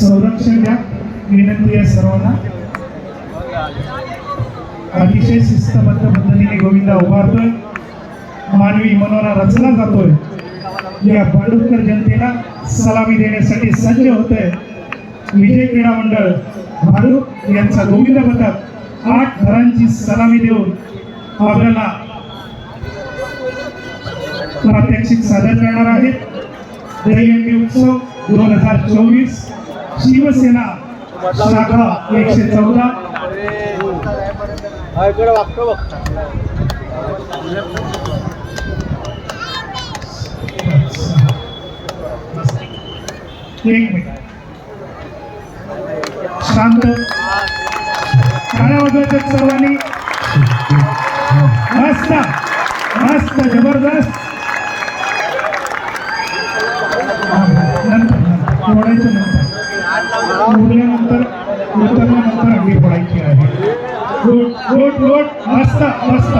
संरक्षण द्या. विनंती आहे सर्वांना. अतिशय शिस्तबद्ध पद्धतीने गोविंदा उभारतोय. मानवी मनोरा रचला जातोय. या पाडुकर जनतेला सलामी देण्यासाठी सज्ज होतोय. विजय क्रीडा मंडळ भाडू यांचा गोविंद पथक आठ घरांची सलामी देऊन आपल्याला प्रात्यक्षिक सादर करणार आहेत. दहीहंडी उत्सव दोन हजार चोवीस शिवसेना शाखा एकशे चौदा. एक मिनिट. शांत. टाळ्या सर्वांनी. मस्त. मस्त जबरदस्त. नंतर उतरल्यानंतर अंडी फोडायची आहे. लोट लोट गुड मस्त मस्त.